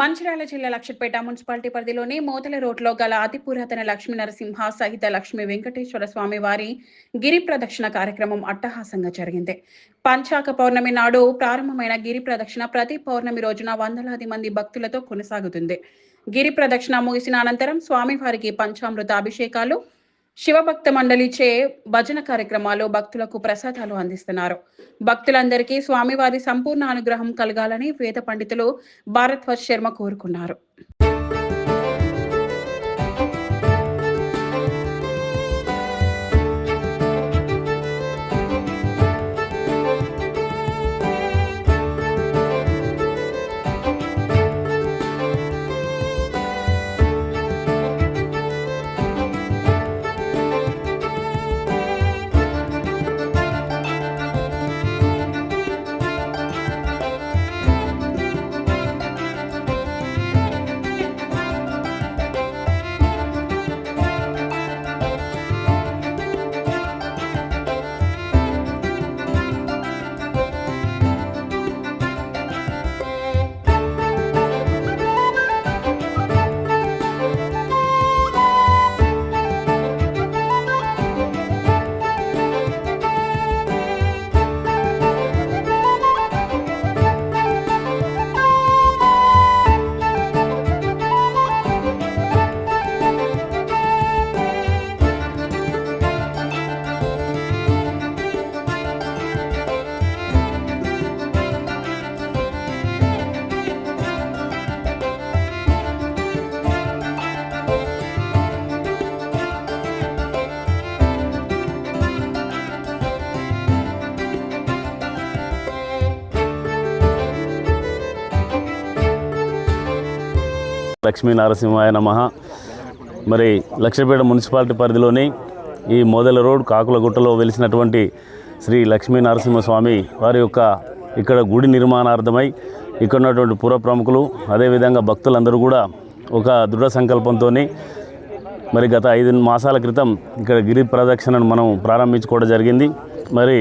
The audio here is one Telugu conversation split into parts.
మంచిర్యాల జిల్లా లక్షపేట మున్సిపాలిటీ పరిధిలోని మోతల రోడ్లో గల అతి పురాతన లక్ష్మీ నరసింహ సహిత లక్ష్మీ వెంకటేశ్వర స్వామి వారి గిరి ప్రదక్షిణ కార్యక్రమం అట్టహాసంగా జరిగింది. పంచాక పౌర్ణమి నాడు ప్రారంభమైన గిరి ప్రదక్షిణ ప్రతి పౌర్ణమి రోజున వందలాది మంది భక్తులతో కొనసాగుతుంది. గిరి ప్రదక్షిణ ముగిసిన అనంతరం స్వామివారికి పంచామృత అభిషేకాలు శివభక్త మండలిచే భజన కార్యక్రమాలు భక్తులకు ప్రసాదాలు అందిస్తున్నారు. భక్తులందరికీ స్వామివారి సంపూర్ణ అనుగ్రహం కలగాలని వేద పండితులు భారద్వాజ్ శర్మ కోరుకున్నారు. లక్ష్మీ నరసింహాయ నమ. మరి లక్ష్మీపేట మున్సిపాలిటీ పరిధిలోని ఈ మొదల రోడ్ కాకులగుట్టలో వెలిసినటువంటి శ్రీ లక్ష్మీ నరసింహస్వామి వారి యొక్క ఇక్కడ గుడి నిర్మాణార్థమై ఇక్కడ ఉన్నటువంటి పుర ప్రముఖులు అదేవిధంగా భక్తులందరూ కూడా ఒక దృఢ సంకల్పంతో మరి గత ఐదు మాసాల క్రితం ఇక్కడ గిరి ప్రదక్షిణను మనం ప్రారంభించుకోవడం జరిగింది. మరి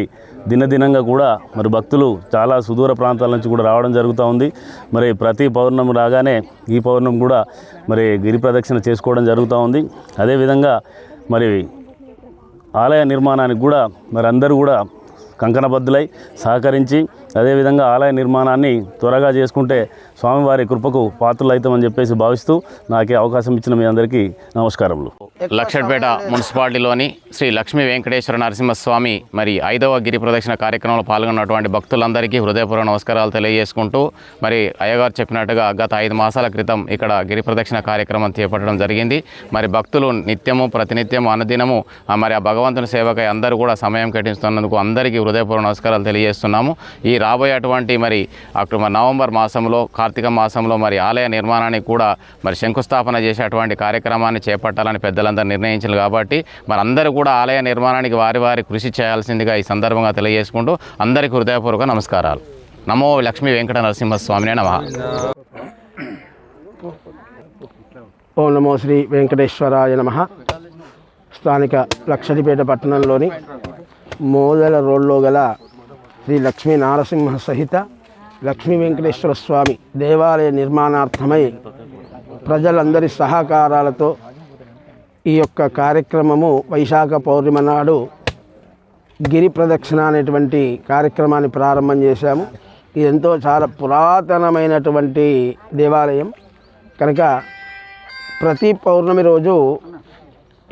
దినదినంగా కూడా మరి భక్తులు చాలా సుదూర ప్రాంతాల నుంచి కూడా రావడం జరుగుతూ ఉంది. మరి ప్రతి పౌర్ణమి రాగానే ఈ పౌర్ణమి కూడా మరి గిరి ప్రదక్షిణ చేసుకోవడం జరుగుతూ ఉంది. అదేవిధంగా మరి ఆలయ నిర్మాణానికి కూడా మరి అందరూ కూడా కంకణబద్దులై సహకరించి అదేవిధంగా ఆలయ నిర్మాణాన్ని త్వరగా చేసుకుంటే స్వామివారి కృపకు పాత్రలు అవుతామని చెప్పేసి భావిస్తూ నాకే అవకాశం ఇచ్చిన మీ అందరికీ నమస్కారములు. లక్షడ్పేట మున్సిపాలిటీలోని శ్రీ లక్ష్మీ వెంకటేశ్వర నరసింహస్వామి మరి ఐదవ గిరి ప్రదక్షిణ కార్యక్రమంలో పాల్గొన్నటువంటి భక్తులందరికీ హృదయపూర్వక నమస్కారాలు తెలియజేసుకుంటూ మరి అయ్యగారు చెప్పినట్టుగా గత ఐదు మాసాల క్రితం ఇక్కడ గిరి ప్రదక్షిణ కార్యక్రమం చేపట్టడం జరిగింది. మరి భక్తులు నిత్యము ప్రతినిత్యము అనుదినము మరి ఆ భగవంతుని సేవకై అందరూ కూడా సమయం కేటాయిస్తున్నందుకు అందరికీ హృదయపూర్వక నమస్కారాలు తెలియజేస్తున్నాము. ఈ రాబోయేటువంటి మరి అక్టోబర్ నవంబర్ మాసంలో కార్తీక మాసంలో మరి ఆలయ నిర్మాణానికి కూడా మరి శంకుస్థాపన చేసేటువంటి కార్యక్రమాన్ని చేపట్టాలని పెద్దలందరూ నిర్ణయించారు కాబట్టి మరి అందరూ కూడా ఆలయ నిర్మాణానికి వారి వారి కృషి చేయాల్సిందిగా ఈ సందర్భంగా తెలియజేసుకుంటూ అందరికీ హృదయపూర్వక నమస్కారాలు. నమో లక్ష్మీ వెంకట నరసింహస్వామినే నమ. ఓం నమో శ్రీ వెంకటేశ్వరాయ నమ. స్థానిక లక్షదిపేట పట్టణంలోని మోదల రోడ్లో గల శ్రీ లక్ష్మీ నారసింహ సహిత లక్ష్మీ వెంకటేశ్వర స్వామి దేవాలయ నిర్మాణార్థమై ప్రజలందరి సహకారాలతో ఈ యొక్క కార్యక్రమము వైశాఖ పౌర్ణిమ నాడు గిరి ప్రదక్షిణ అనేటువంటి కార్యక్రమాన్ని ప్రారంభం చేశాము. ఇది ఎంతో చాలా పురాతనమైనటువంటి దేవాలయం. కనుక ప్రతి పౌర్ణమి రోజు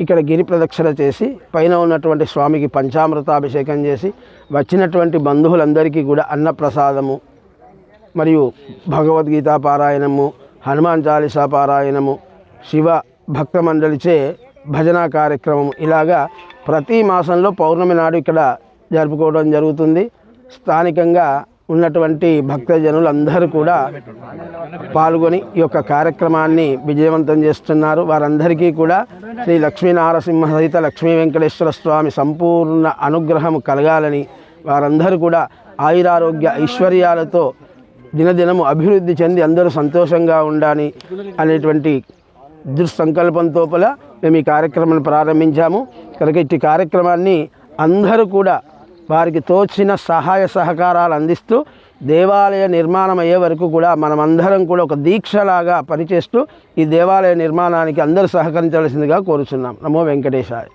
ఇక్కడ గిరి ప్రదక్షిణ చేసి పైన ఉన్నటువంటి స్వామికి పంచామృతాభిషేకం చేసి వచ్చినటువంటి బంధువులందరికీ కూడా అన్నప్రసాదము మరియు భగవద్గీత పారాయణము హనుమాన్ చాలీసా పారాయణము శివ భక్త మండలిచే భజన కార్యక్రమం ఇలాగా ప్రతి మాసంలో పౌర్ణమి నాడు ఇక్కడ జరుపుకోవడం జరుగుతుంది. స్థానికంగా ఉన్నటువంటి భక్తజనులు అందరూ కూడా పాల్గొని ఈ యొక్క కార్యక్రమాన్ని విజయవంతం చేస్తున్నారు. వారందరికీ కూడా శ్రీ లక్ష్మీనారసింహ సహిత లక్ష్మీ వెంకటేశ్వర స్వామి సంపూర్ణ అనుగ్రహం కలగాలని వారందరూ కూడా ఆయురారోగ్య ఐశ్వర్యాలతో దినదినము అభివృద్ధి చెంది అందరూ సంతోషంగా ఉండాలి అనేటువంటి దుస్సంకల్పంతో మేము ఈ కార్యక్రమాన్ని ప్రారంభించాము. కనుక ఇట్టి కార్యక్రమాన్ని అందరూ కూడా వారికి తోచిన సహాయ సహకారాలు అందిస్తూ దేవాలయ నిర్మాణం అయ్యే వరకు కూడా మనమందరం కూడా ఒక దీక్షలాగా పనిచేస్తూ ఈ దేవాలయ నిర్మాణానికి అందరూ సహకరించవలసిందిగా కోరుచున్నాం. నమో వెంకటేశాయ.